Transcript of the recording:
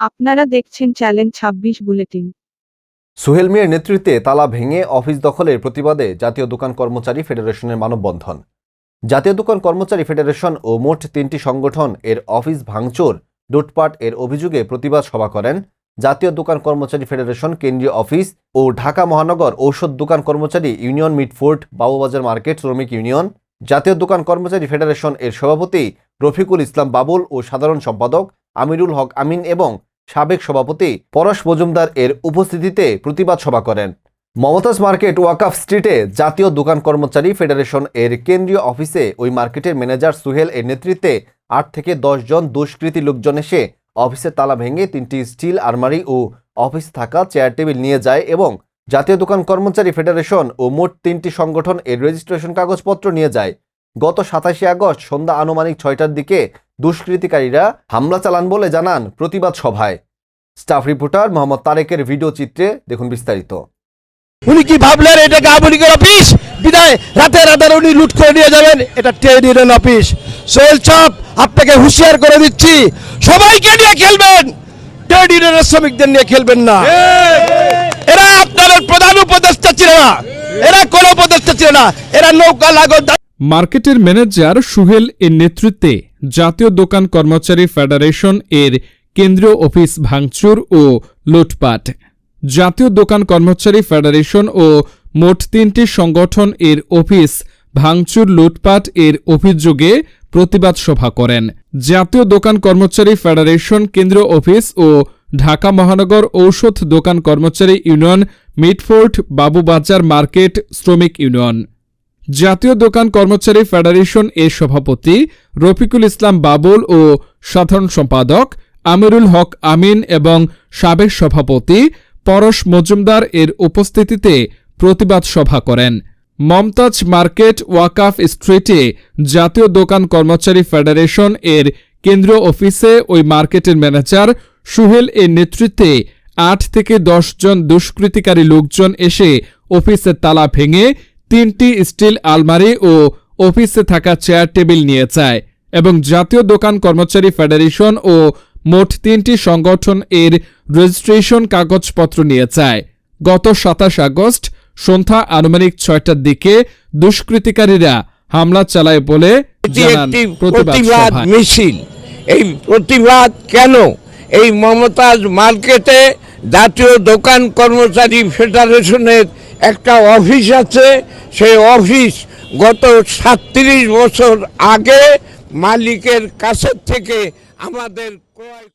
আপনারা দেখছেন চ্যালেঞ্জ ছাব্বিশ বুলেটিন। সোহেল মিয়ার নেতৃত্বে তালা ভেঙে অফিস দখলের প্রতিবাদে জাতীয় দোকান কর্মচারী ফেডারেশনের মানববন্ধন। জাতীয় দোকান কর্মচারী ফেডারেশন ও মোট তিনটি সংগঠন এর অফিস ভাঙচুর, লুটপাট এর অভিযোগে প্রতিবাদ সভা করেন জাতীয় দোকান কর্মচারী ফেডারেশন কেন্দ্রীয় অফিস ও ঢাকা মহানগর ঔষধ দোকান কর্মচারী ইউনিয়ন মিটফোর্ট বাবুবাজার মার্কেট, শ্রমিক ইউনিয়ন। জাতীয় দোকান কর্মচারী ফেডারেশন এর সভাপতি রফিকুল ইসলাম বাবুল ও সাধারণ সম্পাদক আমিরুল হক আমিন এবং সাবেক সভাপতি পরশ মজুমদার এর উপস্থিতিতে প্রতিবাদ সভা করেন। মমতাজ মার্কেট ওয়াকাফ স্ট্রিটে জাতীয় দোকান কর্মচারী ফেডারেশন এর কেন্দ্রীয় অফিসে ওই মার্কেটের ম্যানেজার সুহেল এর নেতৃত্বে আট থেকে দশ জন দুষ্কৃতী লোকজন এসে অফিসের তালা ভেঙে তিনটি স্টিল আলমারি ও অফিস থাকা চেয়ার টেবিল নিয়ে যায় এবং জাতীয় দোকান কর্মচারী ফেডারেশন ও মোট তিনটি সংগঠন এর রেজিস্ট্রেশন কাগজপত্র নিয়ে যায়। গত সাতাশে আগস্ট সন্ধ্যা আনুমানিক ছয়টার দিকে দুষ্কৃতিকারীরা হামলা চালান বলে জানান প্রতিবাদ সভায়। স্টাফ রিপোর্টার মোহাম্মদ তারেকের ভিডিও চিত্রে দেখুন বিস্তারিত। উনি কি ভাবলেন এটা গাবলিকের অফিস? বিদায় রাতে রাতে উনি লুট করে নিয়ে যাবেন, এটা ট্রেড অফিস। সোহেল চাপ আপনাকে হুঁশিয়ার করে দিচ্ছি, সবাইকে নিয়ে খেলবেন। ট্রেড ইউনিয়নের শ্রমিকদের নিয়ে খেলবেন না। এরা আপনাদের প্রধান উপদেষ্টা ছিল না। এরা কোন উপদেষ্টা ছিল না। এরা নৌকা লাগত মার্কেটের ম্যানেজার সুহেল এর নেতৃত্বে জাতীয় দোকান কর্মচারী ফেডারেশন এর কেন্দ্রীয় অফিস ভাঙচুর ও লুটপাট। জাতীয় দোকান কর্মচারী ফেডারেশন ও মোট তিনটি সংগঠন এর অফিস ভাঙচুর লুটপাট এর অভিযোগে প্রতিবাদ সভা করেন। জাতীয় দোকান কর্মচারী ফেডারেশন কেন্দ্রীয় অফিস ও ঢাকা মহানগর ঔষধ দোকান কর্মচারী ইউনিয়ন মিটফোর্ট বাবুবাজার মার্কেট শ্রমিক ইউনিয়ন। জাতীয় দোকান কর্মচারী ফেডারেশন এর সভাপতি রফিকুল ইসলাম বাবুল ও সাধারণ সম্পাদক আমিরুল হক আমিন এবং সাবেক সভাপতি পরশ মজুমদার এর উপস্থিতিতে প্রতিবাদ সভা করেন। মমতাজ মার্কেট ওয়াকাফ স্ট্রিটে জাতীয় দোকান কর্মচারী ফেডারেশন এর কেন্দ্রীয় অফিসে ওই মার্কেটের ম্যানেজার সুহেল এর নেতৃত্বে আট থেকে দশ জন দুষ্কৃতিকারী লোকজন এসে অফিসের তালা ভেঙে তিনটি স্টিল আলমারি ও অফিসে থাকা চেয়ার টেবিল নিয়ে চায় এবং জাতীয় দোকান কর্মচারী ফেডারেশন ও মোট তিনটি সংগঠন এর রেজিস্ট্রেশন কাগজপত্র নিয়ে চায় গত সাতাশ আগস্ট সন্ধ্যা আনুমানিক ছয়টার দিকে দুষ্কৃতিকারীরা হামলা চালায় বলে প্রতিবাদ মিছিল। এই প্রতিবাদ কেন? এই মমতাজ মার্কেটে জাতীয় দোকান কর্মচারী ফেডারেশনের একটা অফিস আছে সেই অফিস গত সাতত্রিশ বছর আগে মালিকের কাছের থেকে আমাদের ক্রয়